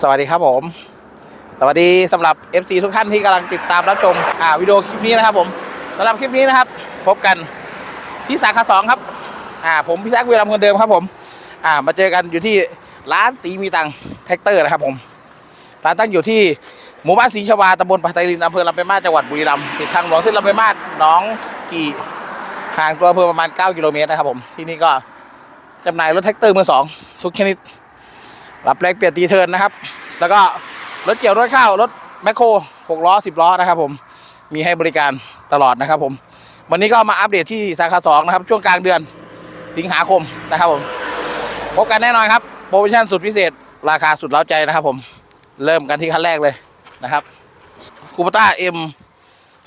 สวัสดีครับผม สวัสดีสำหรับ FC ทุกท่านที่กำลังติดตามรับชมอ่าวิดีโอคลิปนี้นะครับผมสำหรับคลิปนี้นะครับ พบกันที่สาขาสองครับอ่าผมพี่แซคเวลาคนเดิมครับผมอ่ามาเจอกันอยู่ที่ร้านตีมีตังแท็กเตอร์นะครับผมร้านตั้งอยู่ที่หมู่บ้านศรีชวาตำบลปัตตานีอำเภอลำปางมาจังหวัดบุรีรัมย์ติดทางหลวงเส้นลำปางมาศหนองกี่ห่างตัวอำเภอประมาณ 9 กิโลเมตรนะครับผมที่นี่ก็จำหน่ายรถแท็กเตอร์มือสองทุกชนิด รับแลกเปลี่ยนตีเทิร์นนะครับ แล้วก็รถเกี่ยวรถข้าวรถแมคโครหกล้อสิบล้อนะครับผมมีให้บริการตลอดนะครับผม วันนี้ก็มาอัปเดตที่สาขาสองนะครับช่วงกลางเดือนสิงหาคมนะครับผมพบกันแน่นอนครับโปรโมชั่นสุดพิเศษ ราคาสุดเล้าใจนะครับผมเริ่มกันที่ขั้นแรกเลยนะครับคูปต้าเอ็ม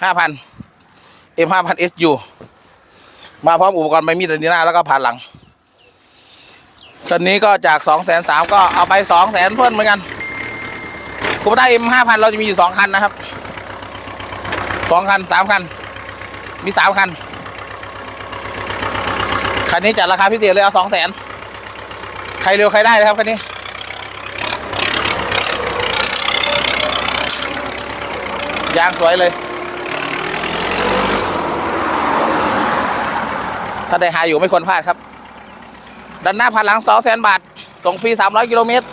ห้าพันเอ็มห้าพันเอสยูมาพร้อมอุปกรณ์ใบมีดอันนี้หน้าแล้วก็ผ่านหลัง คันนี้ก็จากสองแสนสามก็เอาไปสองแสนเพิ่มเหมือนกันคูปต้าเอ็มห้าพันเราจะมีอยู่สองคันนะครับสองคันสามคัน มีสามคัน คันนี้จัดราคาพิเศษเลยเอาสองแสนใครเร็วใครได้เลยครับคันนี้ยางสวยเลย ถ้าได้หาอยู่ไม่ควรพลาดครับ ดันหน้าผ่านหลังสองแสนบาท ส่งฟรีสามร้อยกิโลเมตร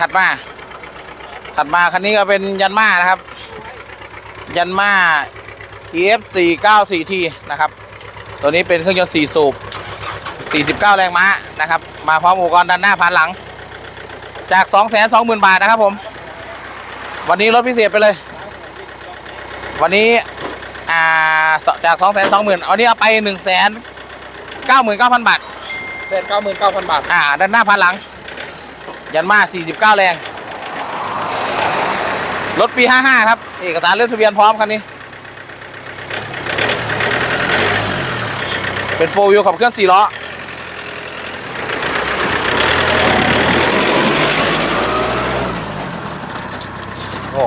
ถัดมา ถัดมาคันนี้ก็เป็นยันมานะครับ ยันมา EF 4 9 4 T นะครับ ตัวนี้เป็นเครื่องยนต์4สูบ 49 แรงม้านะครับ มาพร้อมอุปกรณ์ด้านหน้าผ่านหลัง จาก 2 2 0 0 0 0 บาทนะครับผม วันนี้ลดพิเศษไปเลย วันนี้อ่าจาก2 2 0 0 0 0วันนี้เอาไป1 9 9 9 0 0 0 บาทเศษเก้าหมื่นเก้าพันบาท อ่า ด้านหน้าผ่านหลัง ยันมา 49 แรง รถปี 55 ครับ เอกสารเลื่อนทะเบียนพร้อมคันนี้ เป็นโฟวิวขับเคลื่อน4ล้อโอ้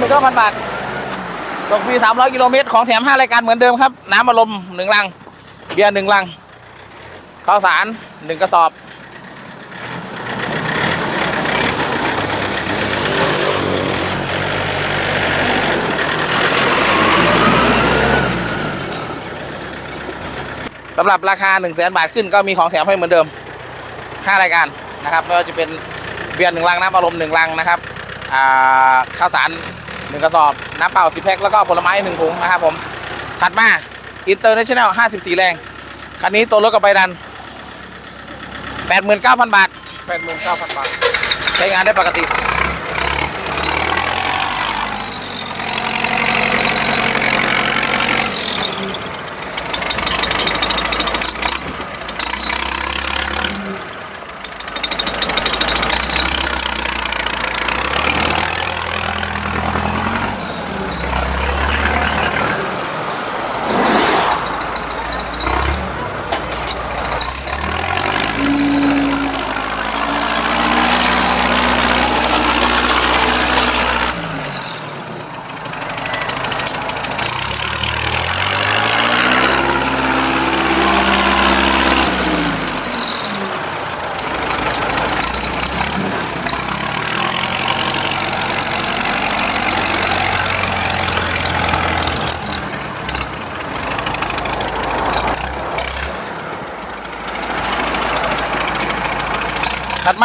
หนึ่งเก้าหมื่นเก้าพันบาทส่งฟรีสามร้อยกิโลเมตรของแถมห้ารายการเหมือนเดิมครับ น้ำอารมณ์หนึ่งลัง เบียร์หนึ่งลังข้าวสารหนึ่งกระสอบสำหรับราคา 1 0 0 0 0แบาทขึ้นก็มีของแถมให้เหมือนเดิม5รายการนะครับไม่ว่าจะเป็นเบียร์หนึ่งลังน้ำอารมณ์หนึ่งลังนะครับข้าวสาร หนึ่งกระสอบ น้ำเปล่าสิแพ็คแล้วก็ผลไม้หนึ่งถุงนะครับผมถัดมาอินเตอร์เนชั่นแนล54แรง คันนี้ตัวรถกับใบดัน89,000บาทแปดหมื่นเก้าพันบาท ใช้งานได้ปกติ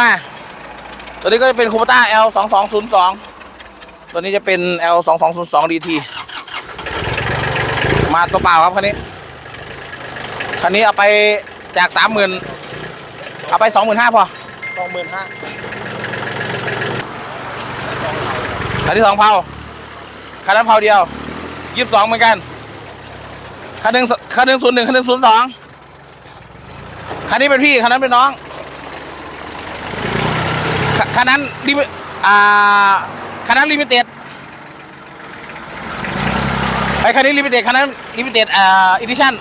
มา ตัวนี้ก็จะเป็นคูปต้า L 2 2 0 2ตัวนี้จะเป็น L 2 2 0 2 DT มาตัวเปล่าครับคันนี้ คันนี้เอาไปจากสามหมื่นเอาไปสองหมื่นห้าพอสองหมื่นห้าคันที่สองเผาคันนั้นเผาเดียวยี่สิบสองเหมือนกันคันหนึ่งคันหนึ่งศูนย์หนึ่งคันหนึ่งศูนย์สองคันนี้เป็นพี่คันนั้นเป็นน้อง คันนั้นลิมิอ่าคันนั้นลิมิเต็ดไอ้คันนี้ลิมิเต็ดคันนั้นลิมิเต็ดอ่าอีดิชั่น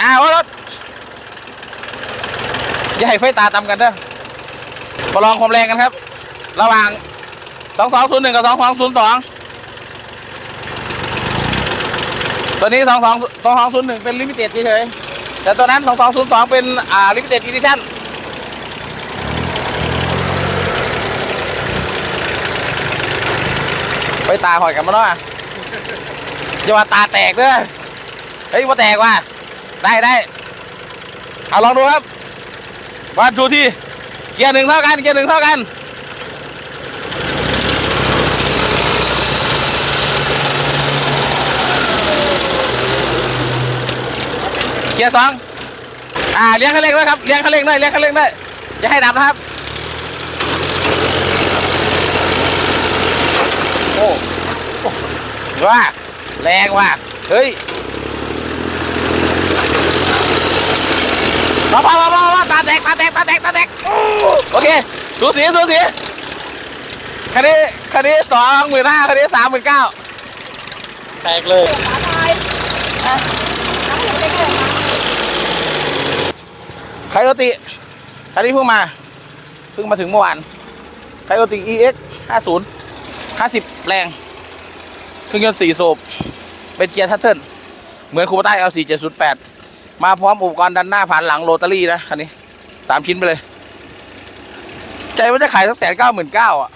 อ่าว่ารถอย่าให้ไฟตาตำกันเด้อประลองความแรงกันครับ ระหว่าง2201กับ2202ตัวนี้22 2201เป็นลิมิเต็ดเฉยๆ แต่ตัวนั้น2202 เป็นอ่าลิมิเต็ดอีดิชั่นไฟตาหอยกันมาเนาะอย่าว่าตาแตกเด้อเฮ้ยว่าแตกว่ะได้ได้เอาลองดูครับวัดดูที่เกียร์หนึ่งเท่ากันเกียร์หนึ่งเท่ากัน กียร์สองอ่าเลี้ยงคันเร่งด้วยครับเลี้ยงคันเร่งด้วยเลี้ยงคันเร่งด้วยอย่าให้ดับนะครับ โอ้โอ้ว่าแรงว่ะเฮ้ยมามามามามาตาแตกตาแตกตาแตกตาแตกโอเคสูสีสูสีคันนี้คันนี้สองหมื่นห้าคันนี้สามหมื่นเก้าแตกเลย ไคโอติคันนี้เพิ่งมา เพิ่งมาถึงเมื่อวานไคโอติ EX ห้าศูนย์ห้าสิบแรง เครื่องยนต์สี่สูบเป็นเกียร์ทัตเทิลเหมือนคูปต้า L4 708 มาพร้อมอุปกรณ์ดันหน้าผ่านหลังโรตารี่นะคันนี้สามชิ้นไปเลย ใจว่าจะขายสักแสนเก้าหมื่นเก้าอะ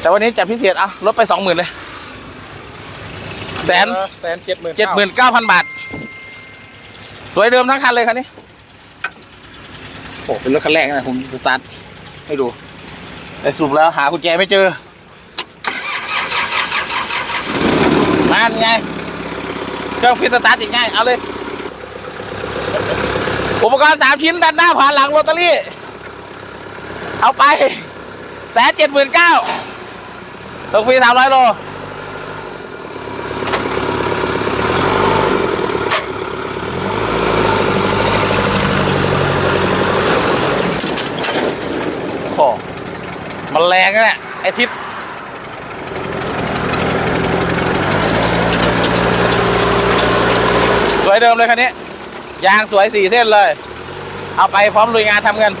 แต่วันนี้จัดพิเศษเอาลดไปสองหมื่นเลย แสนแสนเจ็ดหมื่นเจ็ดหมื่นเก้าพันบาท สวยเดิมทั้งคันเลยคันนี้โอ้เป็นรถคันแรกนะผมสตาร์ทให้ดูแต่สรุปแล้วหากุญแจไม่เจอนั่นไงเครื่องฟิสตาร์ทติดง่ายเอาเลย อุปกรณ์สามชิ้นด้านหน้าผ่านหลังโรตารี่ เอาไปแสนเจ็ดหมื่นเก้าส่งฟรีสามร้อยโล โอ้มันแรงนะเนี่ยไอทิศสวยเดิมเลยคันนี้ ยางสวยสี่เส้นเลย เอาไปพร้อมลุยงานทำเงิน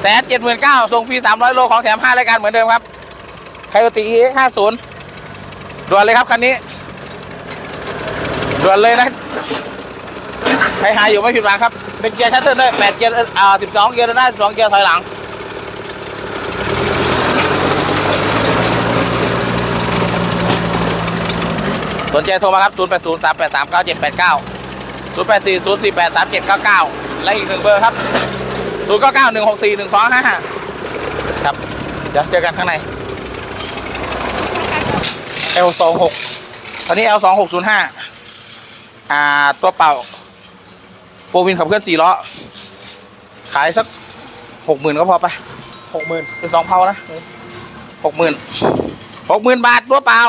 แสนเจ็ดหมื่นเก้าส่งฟรีสามร้อยโลของแถมห้ารายการเหมือนเดิมครับไคโอติ EX ห้าศูนย์ด่วนเลยครับคันนี้ด่วนเลยนะใครหาอยู่ไม่ผิดหวังครับ เป็นเกียร์ชัตเตอร์ด้วยแปดเกียร์อ่าสิบสองเกียร์เดินหน้าสิบสองเกียร์ถอยหลัง สนใจโทรมาครับ 0 8 0 3 8 3 9 7 8 9 0 8 4 0 4 8 3 7 9 9 และอีกหนึ่งเบอร์ครับ 0 9 9 1 6 4 1 2 5 5 ครับ เดี๋ยวเจอกันข้างใน L สองหกตอนนี้ L 2 6 0 5 อ่า ตัวเป่าโฟวินขับเคลื่อน4ล้อ ขายสักหกหมื่นก็พอไปหกหมื่นเป็นสองเพานะหกหมื่นหกหมื่นบาทตัวเปล่า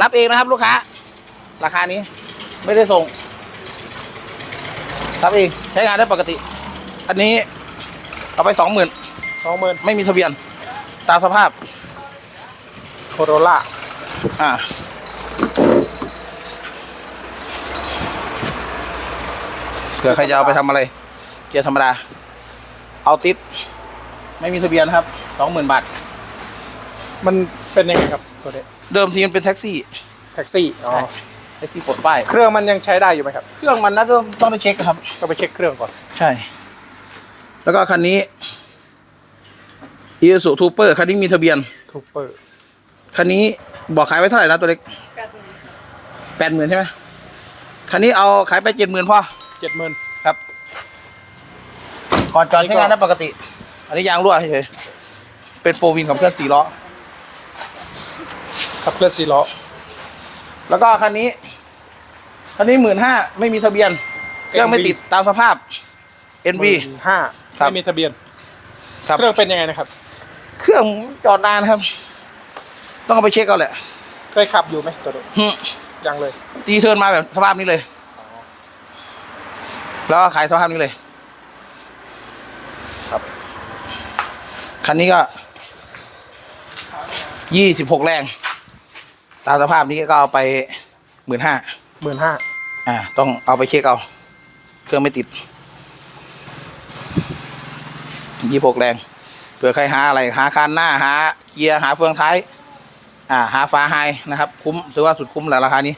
รับเองนะครับลูกค้า ราคานี้ไม่ได้ส่งรับเองใช้งานได้ปกติ อันนี้เอาไปสองหมื่นสองหมื่นไม่มีทะเบียน ตามสภาพโคโรล่าอ่าเผื่อใครจะเอาไปทำอะไร เกียร์ธรรมดา เอาติด ไม่มีทะเบียนครับสองหมื่นบาท มันเป็นยังไงครับตัวนี้เดิมทีมันเป็นแท็กซี่ แท็กซี่ อ๋อ แท็กซี่ปลดป้ายเครื่องมันยังใช้ได้อยู่ไหมครับ เครื่องมันน่าจะต้องได้เช็คครับก็ไปเช็คเครื่องก่อน ใช่ แล้วก็คันนี้อีซูทูเปอร์คันนี้มีทะเบียน ทูเปอร์ คันนี้บอกขายไว้เท่าไหร่นะตัวเล็กแปดหมื่นใช่ไหมคันนี้เอาขายไปเจ็ดหมื่นพอเจ็ดหมื่นครับ ก่อนจอดใช้งานได้ปกติ อันนี้ยางรั่วเฉยๆเป็นโฟวินขับเคลื่อนสี่ล้อขับเคลื่อนสี่ล้อ แล้วก็คันนี้คันนี้หมื่นห้าไม่มีทะเบียนเครื่องไม่ติดตามสภาพ NV ห้าครับ ไม่มีทะเบียน ครับเครื่องเป็นยังไงนะครับ เครื่องจอดนานครับ ต้องเอาไปเช็คเอาแหละเคยขับอยู่ไหมตัวนี้หึยังเลย ตีเทิร์นมาแบบสภาพนี้เลย แล้วก็ขายสภาพนี้เลยครับ คันนี้ก็ยี่สิบหกแรง ตามสภาพนี้ก็เอาไปหมื่นห้าหมื่นห้าอ่า ต้องเอาไปเช็คเอา เครื่องไม่ติดยี่หกแรงเผื่อใครหาอะไรหาคานหน้าหาเกียร์หาเฟืองท้าย อ่า หาฟ้าไฮนะครับ คุ้มซื้อว่าสุดคุ้มแหละราคานี้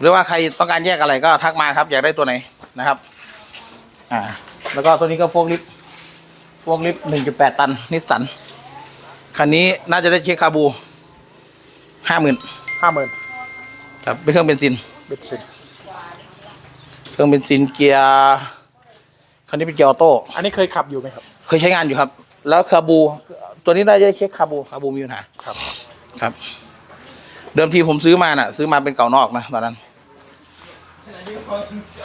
หรือว่าใครต้องการแยกอะไรก็ทักมาครับ อยากได้ตัวไหนนะครับ อ่า แล้วก็ตัวนี้ก็โฟกลิฟต์โฟกลิฟต์หนึ่งจุดแปดตันนิสสันคันนี้น่าจะได้เช็คคาบูห้าหมื่น ห้าหมื่นครับเป็นเครื่องเบนซินเบ็ดสินเครื่องเบนซินเกียร์คันนี้เป็นเกียร์ออโต้อันนี้เคยขับอยู่ไหมครับ เคยใช้งานอยู่ครับ แล้วคาบู ตัวนี้ได้จะเช็คคาบูคาบูมีปัญหาครับ ครับ เดิมทีผมซื้อมาน่ะ ซื้อมาเป็นเก่านอกนะตอนนั้น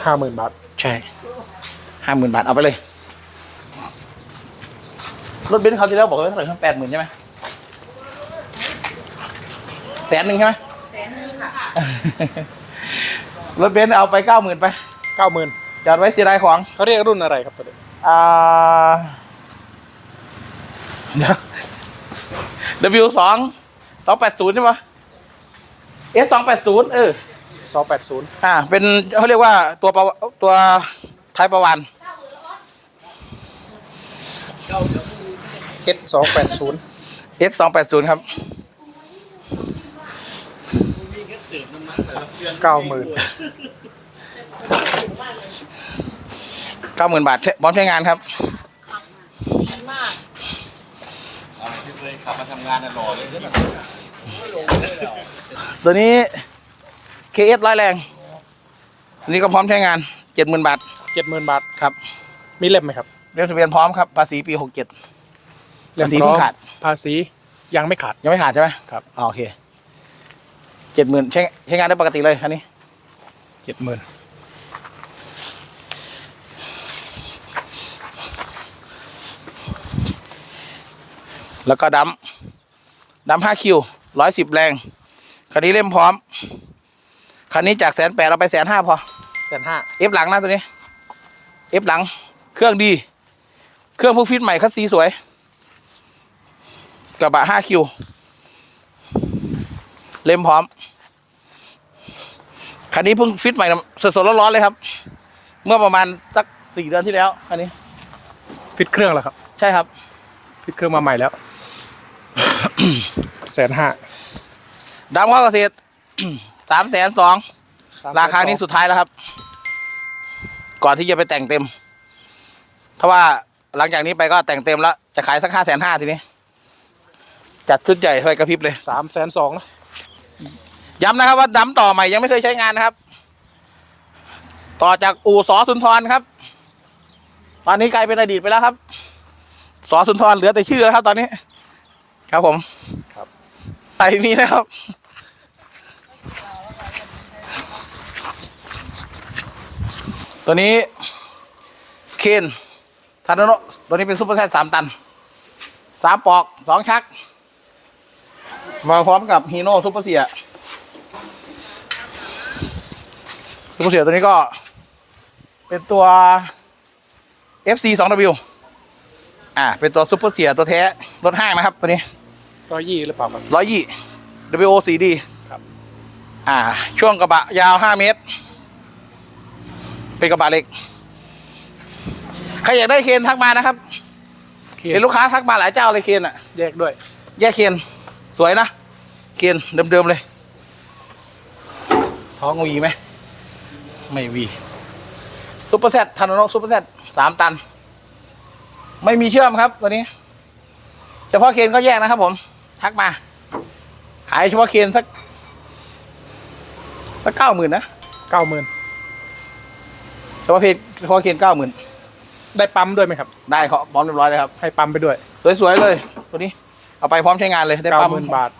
ห้าหมื่นบาทใช่ห้าหมื่นบาทเอาไปเลยรถเบนซ์เขาวที่แล้วบอกว่าเท่าไหร่แปดหมื่นใช่ไหมแสนหนึ่งใช่ไหมแสนหนึงค่ะรถเบนซ์เอาไปเก้าหมื่นไปเก้าหมื่นจอดไว้เสียดายของเขาเรียกรุ่นอะไรครับตัวนี้อ่าเดี๋ยว W สองสองแปดศูนย์ใช่ปะ S สองแปดศูนย์เออสองแปดศูนย์อ่า เป็นเขาเรียกว่าตัวประวตัวท้ายประวันเอสสองแปดศูนย์ S สองแปดศูนย์ครับ เก้าหมื่นเก้าหมื่นบาทใช้พร้อมใช้งานครับดีมากตัวนี้ KS ร้อยแรงอันนี้ก็พร้อมใช้งานเจ็ดหมื่นบาทเจ็ดหมื่นบาทครับ มีเล่มไหมครับเรียนทะเบียนพร้อมครับภาษีปีหกเจ็ดเล่มภาษีพร้อเพิ่มงขาดภาษียังไม่ขาดยังไม่ขาดใช่ไหมครับอ๋อโอเค เจ็ดหมื่นใช้ใช้งานได้ปกติเลยคันนี้เจ็ดหมื่นแล้วก็ดัมดัมห้าคิวร้อยสิบแรง คันนี้เล่มพร้อม คันนี้จากแสนแปดเราไปแสนห้าพอแสนห้าเอฟหลังนะตัวนี้เอฟหลัง เครื่องดี เครื่องเพิ่งฟิตใหม่คัสซีสวย กระบะห้าคิว เล่มพร้อม คันนี้เพิ่งฟิตใหม่สดๆร้อนๆเลยครับ เมื่อประมาณสักสี่เดือนที่แล้วคันนี้ ฟิตเครื่องแล้วครับ ใช่ครับ ฟิตเครื่องมาใหม่แล้วแสนห้าดำข้าวเกษตรสามแสนสองราคานี้สุดท้ายแล้วครับ ก่อนที่จะไปแต่งเต็ม ถ้าว่าหลังจากนี้ไปก็แต่งเต็มแล้ว จะขายสักห้าแสนห้าทีนี้ จัดชุดใหญ่ไฟกระพริบเลยสามแสนสองนะ ย้ำนะครับว่าดำต่อใหม่ยังไม่เคยใช้งานนะครับ ต่อจากอู่สอสุนทรครับ ตอนนี้กลายเป็นอดีตไปแล้วครับ สอสุนทรเหลือแต่ชื่อแล้วครับ ตอนนี้ ครับผมครับไต่นี้นะครับตัวนี้เคนทาโนโนะตัวนี้เป็นซุปเปอร์แซดสามตันสามปอกสองชัก มาพร้อมกับฮีโน่ซุปเปอร์เสีย ซุปเปอร์เสียตัวนี้ก็เป็นตัว FC 2W อ่า เป็นตัวซุปเปอร์เสียตัวแท้ รถห้างนะครับ ตัวนี้ร้อยยี่หรือเปล่าครับร้อยยี่ WO 4D ครับ อ่า ช่วงกระบะยาวห้าเมตร เป็นกระบะเล็ก ใครอยากได้เคนทักมานะครับเคเห็นลูกค้าทักมาหลายเจ้าเลยเคนอะ แยกด้วย แยกเคนสวยนะ เคนเดิมๆเลย ท้องวีไหม ไม่วีซุปเปอร์เซตทันโนซุปเปอร์เซตสามตัน ไม่มีเชื่อมครับตัวนี้ เฉพาะเคนก็แยกนะครับผม ทักมา ขายเฉพาะเคนสักสักเก้าหมื่นนะเก้าหมื่นเฉพาะเพนเฉพาะเคนเก้าหมื่นได้ปั๊มด้วยไหมครับ ได้เขาพร้อมเรียบร้อยเลยครับ ให้ปั๊มไปด้วย สวยๆเลยตัวนี้ เอาไปพร้อมใช้งานเลยได้เก้าปั๊มหมื่นบาท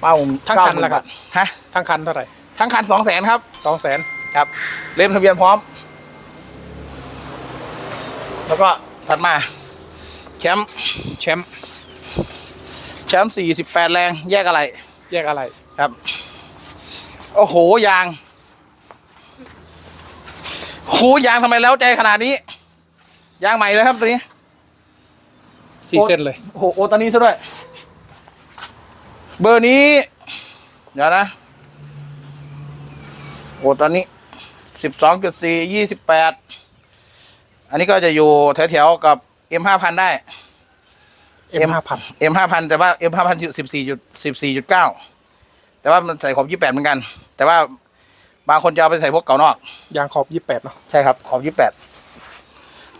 เป้าทั้งคันล่ะครับฮะทั้งคันเท่าไหร่ทั้งคันสองแสนครับสองแสน ครับ เล่มทะเบียนพร้อม แล้วก็ถัดมา แชมป์แชมป์แชมป์สี่สิบแปดแรงแยกอะไร แยกอะไรครับ โอ้โหยางโหยางทำไมแล้วใจขนาดนี้ ยางใหม่เลยครับตัวนี้สี่โอ้เส้นเลยโอ้โหโอตานี้ซะด้วย เบอร์นี้ เดี๋ยวนะโอตอนนี้ สิบสองจุดสี่ยี่สิบแปดอันนี้ก็จะอยู่แถวๆกับ M ห้าพันได้ M ห้าพัน M ห้าพันแต่ว่า M ห้าพันสิบสี่จุดสิบสี่จุดเก้าแต่ว่ามันใส่ขอบยี่แปดเหมือนกัน แต่ว่าบางคนจะเอาไปใส่พวกเก่านอก ยางขอบยี่แปดเนาะใช่ครับ ขอบยี่แปด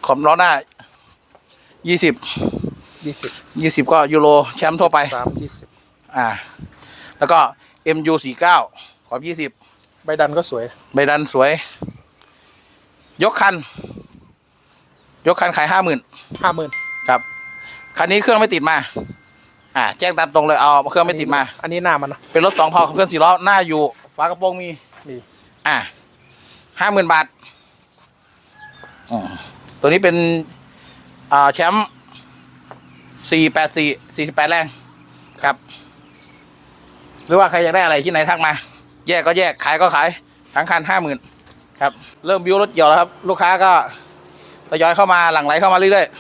ขอบล้อหน้ายี่สิบยี่สิบยี่สิบก็ยูโรแชมป์ทั่วไป สามยี่สิบอ่า แล้วก็ MU สี่เก้าขอบยี่สิบ ใบดันก็สวย ใบดันสวย ยกคัน ยกคันขายห้าหมื่นห้าหมื่นครับคันนี้เครื่องไม่ติดมา อ่า แจ้งตามตรงเลยเอาเครื่องไม่ติดมา อันนี้หน้ามันเนาะเป็นรถสองพอขับเคลื่อนสี่ล้อหน้าอยู่ฝากระโปรงมีมีอ่าห้าหมื่นบาทอืมตัวนี้เป็นอ่าแชมป์สี่แปดสี่สี่สิบแปดแรงครับ หรือว่าใครอยากได้อะไรที่ไหนทักมา แยกก็แยกขายก็ขายทั้งคันห้าหมื่นครับเริ่มบิวรถเกี่ยวแล้วครับ ลูกค้าก็ทยอยเข้ามาหลั่งไหลเข้ามาเรื่อยๆ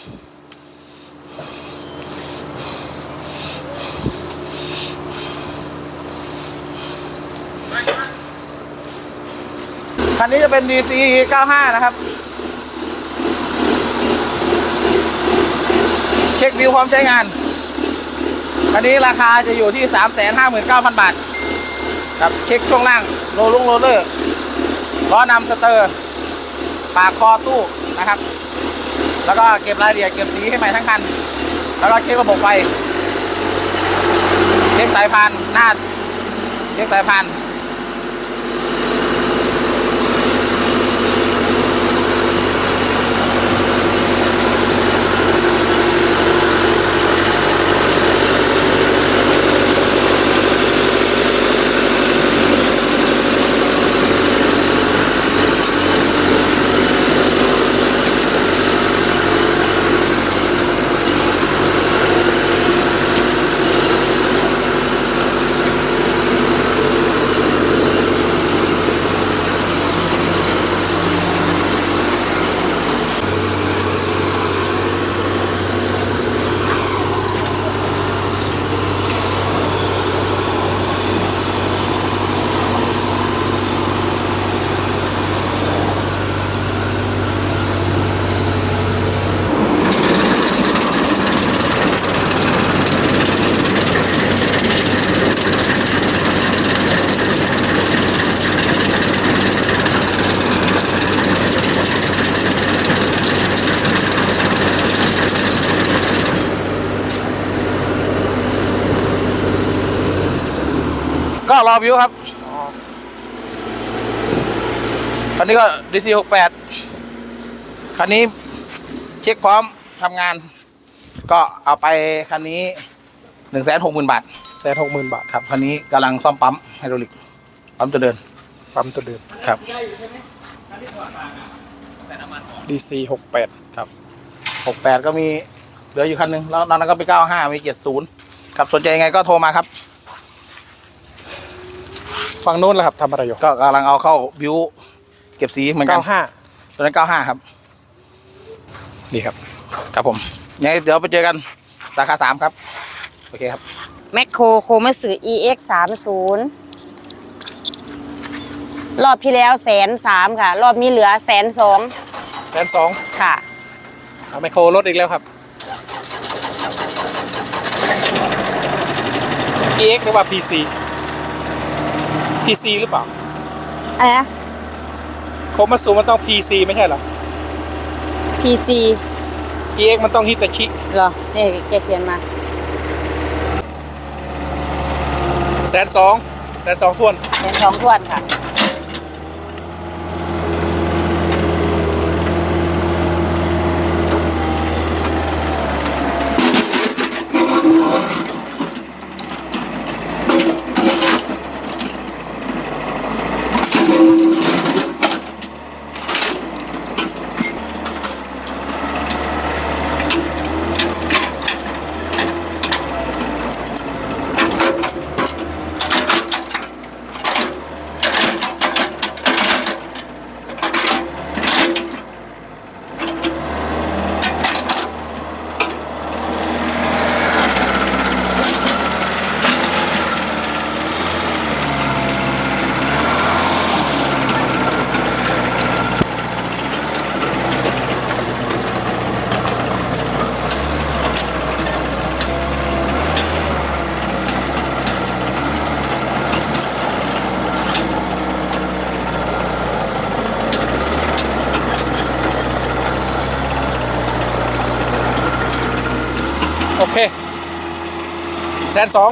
คันนี้จะเป็น DC 95 นะครับ เช็ควิวพร้อมใช้งาน คันนี้ราคาจะอยู่ที่ 359,000 บาท ครับเช็คช่วงล่างโลลุงโรเลอร์ล้อนำสเตอร์ปากคอตู้นะครับ แล้วก็เก็บรายละเอียดเก็บสีให้ใหม่ทั้งคัน แล้วก็เช็คระบบไฟ เช็คสายพานหน้า เช็คสายพาน รอวิวครับคันนี้ก็ DC 68คันนี้เช็คพร้อมทำงาน ก็เอาไปคันนี้1 6 0 0 0 0บาทแสนหกหมื่นบาทครับคันนี้กำลังซ่อมปั๊มไฮดรอลิกปั๊มตัวเดินปั๊มตัวเดิมครับ DC หกแปด68ก็มีเหลืออยู่คันหนึงแล้วนอกนั้นก็เป็น95มี70ครับสนใจยังไงก็โทรมาครับ ฝั่งโน้นแล้วครับทำอะไรอยู่ก็กำลังเอาเข้าบิวเก็บสีเหมือนกันเก้าห้าตัวนั้น95ครับดีครับ ครับผมยังไงเดี๋ยวไปเจอกันสาขาสามครับ โอเคครับแมคโครโคมัสือ EX 3 0รอบที่แล้วแสนสามค่ะ รอบนี้เหลือแสนสองแสนสองค่ะ เอาไมโครลดอีกแล้วครับ EX หรือว่า PC PC หรือเปล่าอะไรนะโคมาสูมันต้อง PC ไม่ใช่เหรอ PC EX มันต้องฮิตาชิเหรอนี่แกเขียนมาแสนสองแสนสองทวน แสนสองทวนค่ะ แส นสอง